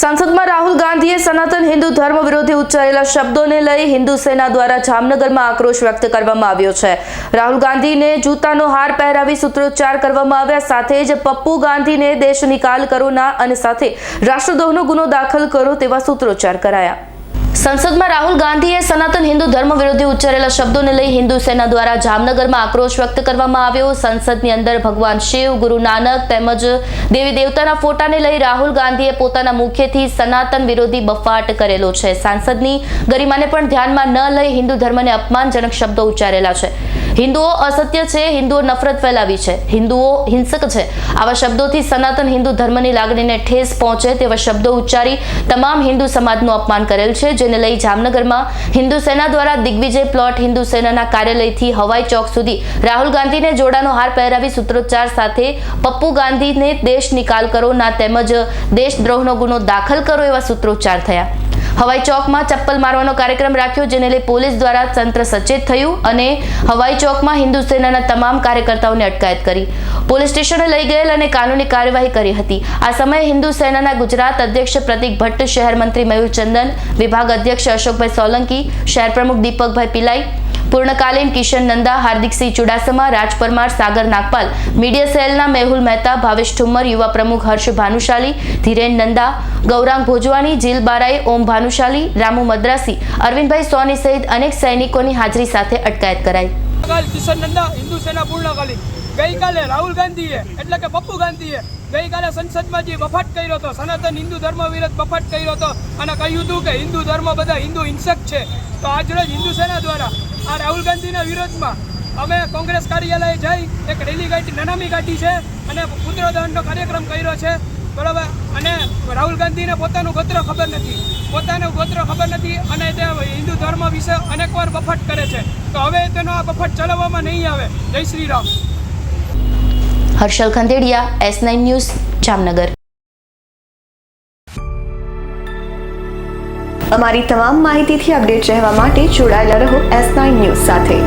સંસદમાં રાહુલ ગાંધીએ સનાતન હિન્દુ ધર્મ વિરોધી ઉચ્ચારેલા શબ્દોને લઈ હિન્દુ સેના દ્વારા જામનગરમાં આક્રોશ વ્યક્ત કરવામાં આવ્યો છે. રાહુલ ગાંધીને જૂતાનો હાર પહેરાવી સૂત્રોચ્ચાર કરવામાં આવ્યા, સાથે જ પપ્પુ ગાંધીને દેશ નિકાલ કરોના અને સાથે રાષ્ટ્રદ્રોહનો ગુનો દાખલ કરો તેવા સૂત્રોચ્ચાર કરાયા. સંસદમાં રાહુલ ગાંધીએ સનાતન હિન્દુ ધર્મ વિરોધી ઉચ્ચારેલા શબ્દોને લઈ હિન્દુ સેના દ્વારા જામનગરમાં આક્રોશ વ્યક્ત કરવામાં આવ્યો. સંસદની અંદર ભગવાન શિવ, ગુરુ નાનક તેમજ દેવી દેવતાના ફોટાને લઈ રાહુલ ગાંધીએ પોતાના મુખ્યથી સનાતન વિરોધી બફાટ કરેલો છે. સાંસદની ગરિમાને પણ ધ્યાનમાં ન લઈ હિન્દુ ધર્મને અપમાનજનક શબ્દો ઉચ્ચારેલા છે. હિન્દુઓ અસત્ય છે, હિન્દુઓ નફરત ફેલાવી છે. હિન્દુઓ હિંસક છે. આવા શબ્દોથી સનાતન હિન્દુ ધર્મની લાગણીને ઠેસ પહોંચે તેવા શબ્દો ઉચ્ચારી તમામ હિન્દુ સમાજનું અપમાન કરેલ છે, જેને લઈ જામનગરમાં હિન્દુ સેના દ્વારા દિગ્વિજય પ્લોટ હિન્દુ સેનાના કાર્યાલયથી હવાઈ ચોક સુધી રાહુલ ગાંધીને જોડાનો હાર પહેરાવી સૂત્રોચ્ચાર સાથે પપ્પુ ગાંધીને દેશ નિકાલ કરો ના તેમજ દેશદ્રોહનો ગુનો દાખલ કરો એવા સૂત્રોચ્ચાર થયા. હવાઈ ચોકમાં ચપ્પલ મારવાનો કાર્યક્રમ રાખ્યો, જેને લઈ પોલીસ દ્વારા તંત્ર સચેત થયું અને હવાઈ ચોકમાં હિન્દુ સેનાના તમામ કાર્યકર્તાઓને અટકાયત કરી. પોલીસ સ્ટેશને લઈ ગયેલ અને કાનૂની કાર્યવાહી કરી હતી. આ સમયે હિન્દુ સેનાના ગુજરાત અધ્યક્ષ પ્રતિક ભટ્ટ, શહેર મંત્રી મયુર ચંદન વિભાગ અધ્યક્ષ અશોકભાઈ સોલંકી, શહેર પ્રમુખ દીપકભાઈ પિલાઈ પૂર્ણકાલીન કિશન નંદા હાર્દિકસિંહ ચુડાસમા, રાજ પરમાર, સાગર નાગપાલ, મીડિયા સેલના મેહુલ મહેતા, ભાવેશ ઠુમ્મર, યુવા પ્રમુખ હર્ષ ભાનુશાલી, ધીરેન નંદા, ગૌરાંગ ભોજવાણી, જીલ બારાઈ ઓમ ભાનુશાલી, રામુ મદ્રાસી, અરવિંદભાઈ સોની સહિત અનેક સૈનિકોની હાજરી સાથે અટકાયત કરાઈ. કિશન નંદા હિન્દુ સેના પૂર્ણકાલીન. ગઈકાલે રાહુલ ગાંધીએ, એટલે કે પપ્પુ ગાંધીએ ગઈકાલે સંસદમાં જે બફાટ કર્યો હતો, સનાતન હિન્દુ ધર્મ વિરુદ્ધ બફાટ કર્યો હતો અને કહ્યું હતું કે હિન્દુ ધર્મ બધા હિન્દુ હિંસક છે, તો આજરોજ હિન્દુ સેના દ્વારા આ રાહુલ ગાંધીના વિરોધમાં અમે કોંગ્રેસ કાર્યાલય જઈ એક રેલી કાઢી, નનામી કાઢી છે અને પુત્રદહનનો કાર્યક્રમ કર્યો છે, બરાબર? અને રાહુલ ગાંધીને પોતાનું ગોત્ર ખબર નથી, પોતાનું ગોત્ર ખબર નથી અને તે હિન્દુ ધર્મ વિશે અનેકવાર બફાટ કરે છે. તો હવે તેનો આ બફાટ ચલાવવામાં નહીં આવે. Jai Shri Ram. Harshal Khandediya, S nine news, Jamnagar. અમારી તમામ માહિતીથી અપડેટ રહેવા માટે જોડાયેલા રહો એસ નાઇન ન્યૂઝ સાથે.